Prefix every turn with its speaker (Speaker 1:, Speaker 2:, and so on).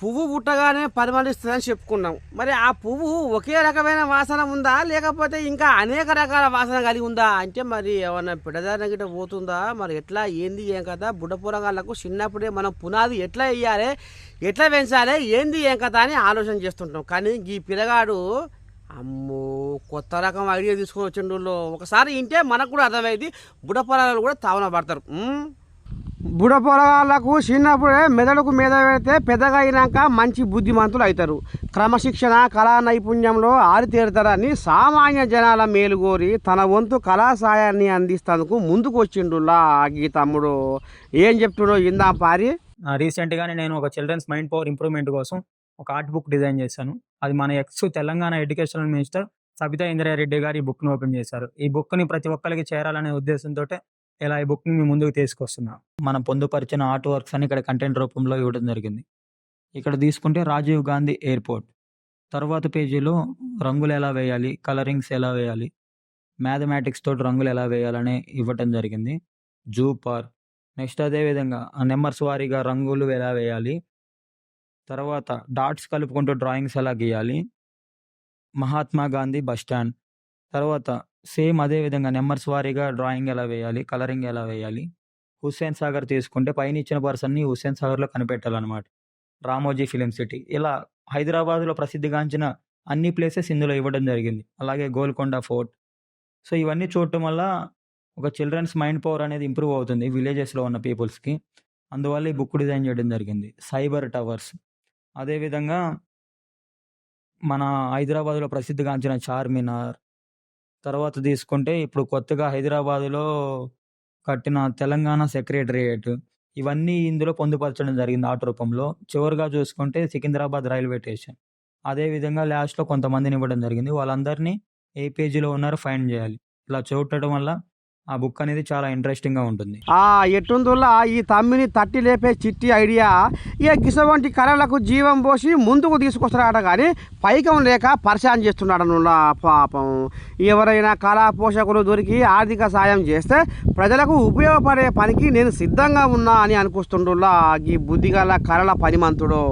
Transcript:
Speaker 1: పువ్వు పుట్టగానే పరిమళిస్తుందని చెప్పుకున్నాం. మరి ఆ పువ్వు ఒకే రకమైన వాసన ఉందా? లేకపోతే ఇంకా అనేక రకాల వాసన కలిగి ఉందా? అంటే మరి ఏమన్నా పిడదారిన గిట్ట పోతుందా? మరి ఎట్లా? ఏంది? ఏం కదా బుడ్డపూరగాళ్ళకు చిన్నప్పుడే మనం పునాది ఎట్లా వేయాలి? ఎట్లా పెంచాలి? ఏంది? ఏం కదా అని ఆలోచన చేస్తుంటాం. కానీ ఈ పిల్లగాడు అమ్మో కొత్త రకం ఐడియా తీసుకొని వచ్చిండు ఒకసారి ఇంటే మనకు కూడా అర్థమైంది బుడ్డ కూడా తావన పడతారు. బుడ పొలగాళ్ళకు చిన్నప్పుడే మెదడుకు మీద పెడితే పెద్దగా అయినాక మంచి బుద్ధిమంతులు అవుతారు క్రమశిక్షణ కళా నైపుణ్యంలో ఆరితేరుతారని సామాన్య జనాల మేలుగోరి తన వంతు కళా సాయాన్ని అందిస్తందుకు ముందుకు వచ్చిండులా ఈ తమ్ముడు. ఏం చెప్తుడో ఇందా పారి.
Speaker 2: రీసెంట్గానే నేను ఒక చిల్డ్రన్స్ మైండ్ పవర్ ఇంప్రూవ్మెంట్ కోసం ఒక ఆర్ట్ బుక్ డిజైన్ చేశాను. అది మన ex Telangana educational minister Sabitha Indra Reddy గారు ఈ బుక్ను ఓపెన్ చేశారు. ఈ బుక్ని ప్రతి ఒక్కరికి చేరాలనే ఉద్దేశంతో ఇలా ఈ బుక్ని మీ ముందుకు తీసుకొస్తున్నాం? మనం పొందుపరిచిన ఆర్ట్ వర్క్స్ అని ఇక్కడ కంటెంట్ రూపంలో ఇవ్వడం జరిగింది. ఇక్కడ తీసుకుంటే రాజీవ్ గాంధీ ఎయిర్పోర్ట్. తర్వాత పేజీలో రంగులు ఎలా వేయాలి కలరింగ్స్ ఎలా వేయాలి మ్యాథమెటిక్స్ తోటి రంగులు ఎలా వేయాలని ఇవ్వటం జరిగింది. జూ పార్క్ నెక్స్ట్ అదే విధంగా ఆ నెంబర్స్ వారీగా రంగులు ఎలా వేయాలి తర్వాత డాట్స్ కలుపుకుంటూ డ్రాయింగ్స్ ఎలా గీయాలి మహాత్మా గాంధీ బస్ స్టాండ్. తర్వాత సేమ్ అదే విధంగా నెంబర్స్ వారీగా డ్రాయింగ్ ఎలా వేయాలి కలరింగ్ ఎలా వేయాలి హుస్సేన్ సాగర్ తీసుకుంటే పైన ఇచ్చిన పర్సన్ని హుస్సేన్ సాగర్లో కనిపెట్టాలన్నమాట. Ramoji film city. ఇలా హైదరాబాద్లో ప్రసిద్ధిగాంచిన అన్ని ప్లేసెస్ ఇందులో ఇవ్వడం జరిగింది. అలాగే గోల్కొండ ఫోర్ట్. సో ఇవన్నీ చూడటం వల్ల ఒక చిల్డ్రన్స్ మైండ్ పవర్ అనేది ఇంప్రూవ్ అవుతుంది విలేజెస్లో ఉన్న పీపుల్స్కి. అందువల్ల ఈ బుక్ డిజైన్ చేయడం జరిగింది. Cyber towers. అదేవిధంగా మన హైదరాబాద్లో ప్రసిద్ధిగాంచిన చార్మినార్ తర్వాత తీసుకుంటే ఇప్పుడు కొత్తగా హైదరాబాదులో కట్టిన తెలంగాణ సెక్రటరియేట్ ఇవన్నీ ఇందులో పొందుపరచడం జరిగింది ఆట రూపంలో. చివరిగా చూసుకుంటే సికింద్రాబాద్ రైల్వే స్టేషన్. అదేవిధంగా లాస్ట్లో కొంతమందిని ఇవ్వడం జరిగింది. వాళ్ళందరినీ ఏ పేజీలో ఉన్నారో ఫైండ్ చేయాలి. ఇలా చూడటం వల్ల ఆ బుక్ అనేది చాలా ఇంట్రెస్టింగ్గా ఉంటుంది.
Speaker 1: ఆ ఎట్టుందుల్లా ఈ తమ్మిని తట్టి లేపే చిట్టి ఐడియా. ఇక గిసవంటి కళలకు జీవం పోసి ముందుకు తీసుకొస్తున్నాడట కానీ పైకం లేక పరిశాన్ చేస్తున్నాడు పాపం. ఎవరైనా కళా పోషకులు దొరికి ఆర్థిక సాయం చేస్తే ప్రజలకు ఉపయోగపడే పనికి నేను సిద్ధంగా ఉన్నా అని అనుకొస్తుండులా ఈ బుద్ధిగల కళల పనిమంతుడు.